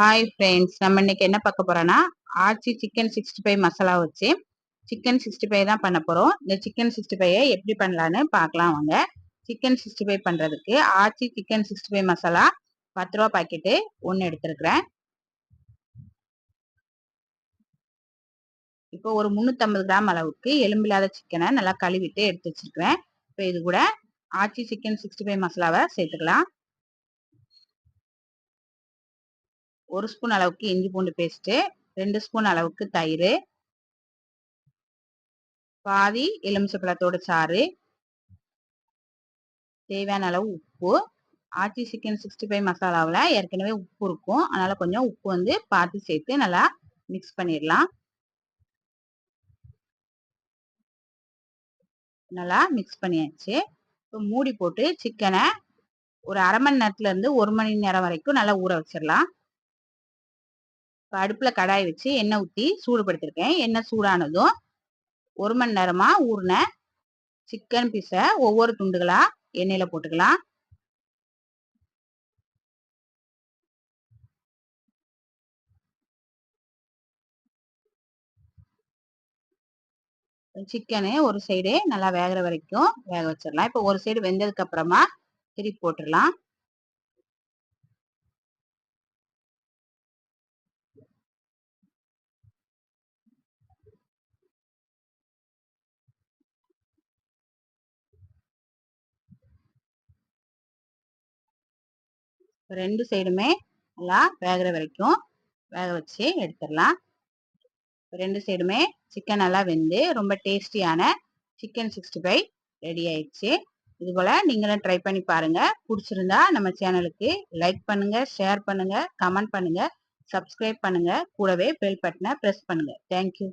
Hi friends நம்ம இன்னைக்கு என்ன பார்க்க போறோம்னா Aachi chicken sixty five masala வச்சு சிக்கன் சிக்ஸ்டி ஃபைவ் தான் பண்ண போறோம். இந்த சிக்கன் சிக்ஸ்டி ஃபைவை எப்படி பண்ணலான்னு பார்க்கலாம் வாங்க. சிக்கன் சிக்ஸ்டி ஃபைவ் பண்றதுக்கு Aachi chicken sixty five masala பத்து ரூபா பாக்கெட்டு ஒன்று எடுத்துருக்குறேன். இப்போ ஒரு முந்நூற்றம்பது கிராம் அளவுக்கு எலும்பில்லாத சிக்கனை நல்லா கழுவிட்டு எடுத்து வச்சிருக்கிறேன். இப்போ இது கூட ஆச்சி சிக்கன் சிக்ஸ்டி ஃபைவ் மசாலாவை சேர்த்துக்கலாம். ஒரு ஸ்பூன் அளவுக்கு இஞ்சி பூண்டு பேஸ்ட்டு ரெண்டு ஸ்பூன் அளவுக்கு தயிர் பாதி எலுமிச்சப்பழத்தோட சாறு தேவையான அளவு உப்பு. ஆச்சி சிக்கன் சிக்ஸ்டி ஃபைவ் மசாலாவில் ஏற்கனவே உப்பு இருக்கும். அதனால் கொஞ்சம் உப்பு வந்து பார்த்து சேர்த்து நல்லா மிக்ஸ் பண்ணிடலாம். நல்லா மிக்ஸ் பண்ணியாச்சு. இப்போ மூடி போட்டு சிக்கனை ஒரு அரை மணி நேரத்துலேருந்து ஒரு மணி நேரம் வரைக்கும் நல்லா ஊற வச்சிடலாம். அடுப்பில் கடாய் வச்சு எண்ணெய் ஊற்றி சூடுபடுத்திருக்கேன். எண்ணெய் சூடானதும் ஒரு மணி நேரமாக ஊறின சிக்கன் பீஸை ஒவ்வொரு துண்டுகளாக எண்ணெயில் போட்டுக்கலாம். சிக்கனு ஒரு சைடு நல்லா வேகிற வரைக்கும் வேக வச்சிடலாம் இப்போ ஒரு சைடு வெந்ததுக்கு அப்புறமா திருப்பி போட்டுடலாம் ரெண்டு சைடுமே நல்லா வேகிற வரைக்கும் வேக வச்சு எடுத்துடலாம். ரெண்டு சைடுமே சிக்கன் நல்லா வெந்து ரொம்ப டேஸ்டியான சிக்கன் சிக்ஸ்டி ஃபைவ் ரெடி ஆயிடுச்சு. இது போல் நீங்களும் ட்ரை பண்ணி பாருங்கள் பிடிச்சிருந்தா நம்ம சேனலுக்கு லைக் பண்ணுங்கள் ஷேர் பண்ணுங்கள் கமெண்ட் பண்ணுங்கள் சப்ஸ்கிரைப் பண்ணுங்கள் கூடவே பெல் பட்டனை ப்ரெஸ் பண்ணுங்கள் தேங்க்யூ